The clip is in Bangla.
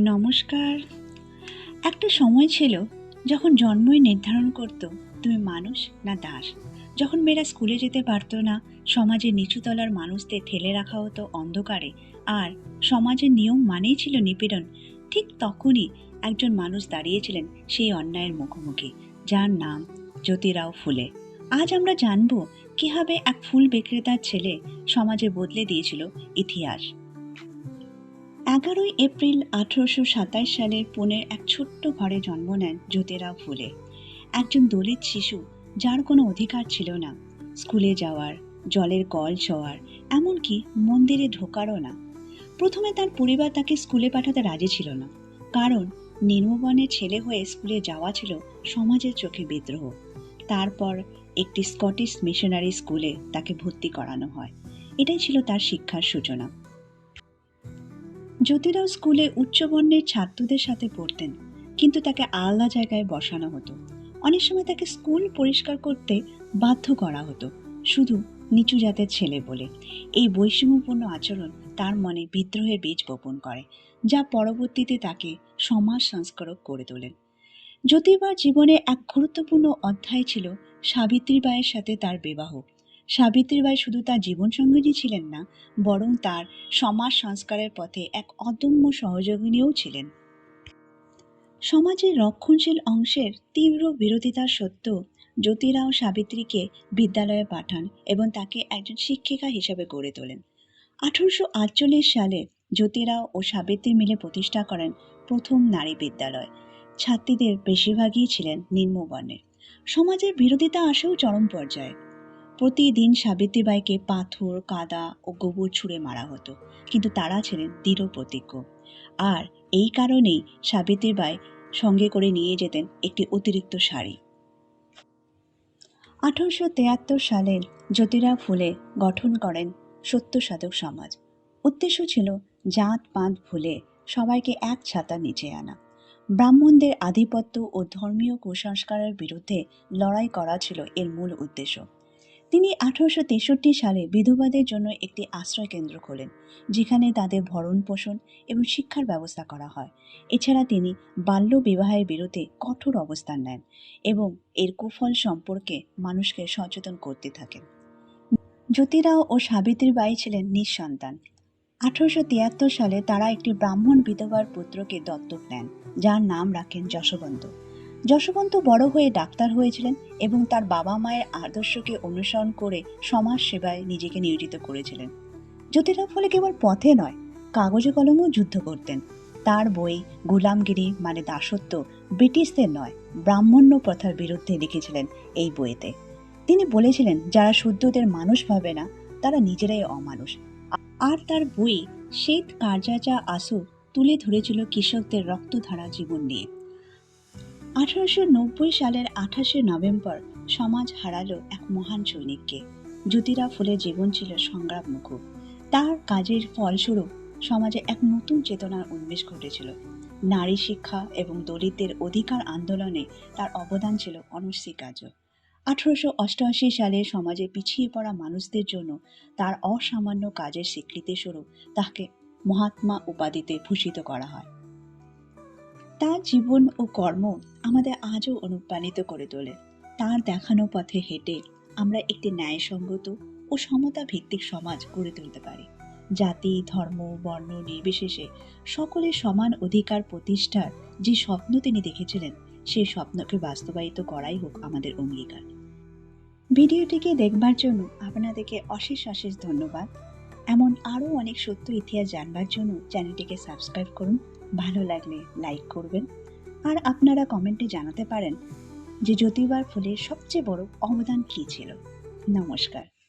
নমস্কার। একটা সময় ছিল যখন জন্মই নির্ধারণ করত, তুমি মানুষ না দাস। যখন মেয়েরা স্কুলে যেতে পারতো না সমাজের নিচুতলার মানুষদের ঠেলে রাখা হতো অন্ধকারে। আর সমাজের নিয়ম মানেই ছিল নিপীড়ন। ঠিক তখনই একজন মানুষ দাঁড়িয়েছিলেন সেই অন্যায়ের মুখোমুখি, যার নাম জ্যোতিরাও ফুলে। আজ আমরা জানব কীভাবে এক ফুল বিক্রেতার ছেলে সমাজে বদলে দিয়েছিল ইতিহাস। এগারোই এপ্রিল আঠারোশো সাতাশ সালের পুনের এক ছোট্ট ঘরে জন্ম নেন জ্যোতিরাও ফুলে। একজন দলিত শিশু, যার কোনো অধিকার ছিল না। স্কুলে যাওয়ার, জলের কল ছোঁয়ার, এমনকি মন্দিরে ঢোকারও না। প্রথমে তার পরিবার তাকে স্কুলে পাঠাতে রাজি ছিল না। কারণ নিম্নবর্ণের ছেলে হয়ে স্কুলে যাওয়া ছিল সমাজের চোখে বিদ্রোহ। তারপর একটি স্কটিশ মিশনারি স্কুলে তাকে ভর্তি করানো হয়। এটাই ছিল তার শিক্ষার সূচনা। জ্যোতিরাও স্কুলে উচ্চবর্ণের ছাত্রদের সাথে পড়তেন, কিন্তু তাকে আলাদা জায়গায় বসানো হতো। অনেক সময় তাকে স্কুল পরিষ্কার করতে বাধ্য করা হতো, শুধু নিচু জাতের ছেলে বলে। এই বৈষম্যপূর্ণ আচরণ তার মনে বিদ্রোহের বীজ বপন করে, যা পরবর্তীতে তাকে সমাজ সংস্কারক করে তোলেন। জ্যোতিবার জীবনে এক গুরুত্বপূর্ণ অধ্যায় ছিল সাবিত্রীবাইয়ের সাথে তার বিবাহ। সাবিত্রীবাই শুধু তার জীবনসঙ্গিনী ছিলেন না, বরং তার সমাজ সংস্কারের পথে এক অদম্য সহযোগিনীও ছিলেন। সমাজের রক্ষণশীল অংশের তীব্র বিরোধিতা সত্ত্বেও জ্যোতিরাও সাবিত্রীকে বিদ্যালয়ে পাঠান এবং তাকে একজন শিক্ষিকা হিসেবে গড়ে তোলেন। আঠারোশো আটচল্লিশ সালে জ্যোতিরাও ও সাবিত্রী মিলে প্রতিষ্ঠা করেন প্রথম নারী বিদ্যালয়। ছাত্রীদের বেশিরভাগই ছিলেন নিম্নবর্ণের। সমাজের বিরোধিতা আসেও চরম পর্যায়ে। প্রতিদিন সাবিত্রীবাইকে পাথর, কাদা ও গোবর ছুঁড়ে মারা হতো। কিন্তু তারা ছিলেন দৃঢ় প্রতিজ্ঞ। আর এই কারণেই সাবিত্রীবাই সঙ্গে করে নিয়ে যেতেন একটি অতিরিক্ত শাড়ি। আঠারোশো তেয়াত্তর সালে জ্যোতিরা ফুলে গঠন করেন সত্য সাধক সমাজ। উদ্দেশ্য ছিল জাত, পাঁত ভুলে সবাইকে এক ছাতা নিচে আনা। ব্রাহ্মণদের আধিপত্য ও ধর্মীয় কুসংস্কারের বিরুদ্ধে লড়াই করা ছিল এর মূল উদ্দেশ্য। তিনি আঠারোশো তেষট্টি সালে বিধবাদের জন্য একটি আশ্রয় কেন্দ্র খোলেন, যেখানে তাদের ভরণ পোষণ এবং শিক্ষার ব্যবস্থা করা হয়। এছাড়া তিনি বাল্য বিবাহের বিরুদ্ধে কঠোর অবস্থান নেন এবং এর কুফল সম্পর্কে মানুষকে সচেতন করতে থাকেন। জ্যোতিরাও ও সাবিত্রী বাই ছিলেন নিঃসন্তান। আঠারোশো তিয়াত্তর সালে তারা একটি ব্রাহ্মণ বিধবার পুত্রকে দত্তক নেন, যার নাম রাখেন যশবন্ত। যশবন্ত বড় হয়ে ডাক্তার হয়েছিলেন এবং তার বাবা মায়ের আদর্শকে অনুসরণ করে সমাজ সেবায় নিজেকে নিয়োজিত করেছিলেন। জ্যোতিরাও ফলে কেবল পথে নয়, কাগজে কলমেও যুদ্ধ করতেন। তার বই গোলামগিরি মানে দাসত্ব ব্রিটিশদের নয়, ব্রাহ্মণ্য প্রথার বিরুদ্ধে লিখেছিলেন এই বইতে। তিনি বলেছিলেন, যারা শুদ্ধদের মানুষ ভাবে না, তারা নিজেরাই অমানুষ। আর তার বই শ্বেত কার্যাচা আসু তুলে ধরেছিল কৃষকদের রক্তধারা জীবন নিয়ে। আঠারোশো নব্বই সালের আঠাশে নভেম্বর সমাজ হারালো এক মহান সৈনিককে। জ্যোতিরা ফুলের জীবন ছিল সংগ্রাম মুখর তার কাজের ফলস্বরূপ সমাজে এক নতুন চেতনার উন্মেষ ঘটেছিল। নারী শিক্ষা এবং দলিতদের অধিকার আন্দোলনে তার অবদান ছিল অনস্বীকার্য। আঠারোশো অষ্টআশি সালে সমাজে পিছিয়ে পড়া মানুষদের জন্য তার অসামান্য কাজের স্বীকৃতিস্বরূপ তাকে মহাত্মা উপাধিতে ভূষিত করা হয়। তার জীবন ও কর্ম আমাদের আজও অনুপ্রাণিত করে তোলে। তার দেখানো পথে হেঁটে আমরা একটি ন্যায়সঙ্গত ও সমতা ভিত্তিক সমাজ গড়ে তুলতে পারি। জাতি, ধর্ম, বর্ণ, নির্বিশেষে সকলের সমান অধিকার প্রতিষ্ঠার যে স্বপ্ন তিনি দেখেছিলেন, সেই স্বপ্নকে বাস্তবায়িত করাই হোক আমাদের অঙ্গীকার। ভিডিওটিকে দেখবার জন্য আপনাদেরকে অশেষ অশেষ ধন্যবাদ। এমন আরও অনেক সত্য ইতিহাস জানবার জন্য চ্যানেলটিকে সাবস্ক্রাইব করুন ভালো লাগলে লাইক করবেন। আর আপনারা কমেন্টে জানাতে পারেন যে জ্যোতিবার ফুলের সবচেয়ে বড় অবদান কী ছিল। নমস্কার।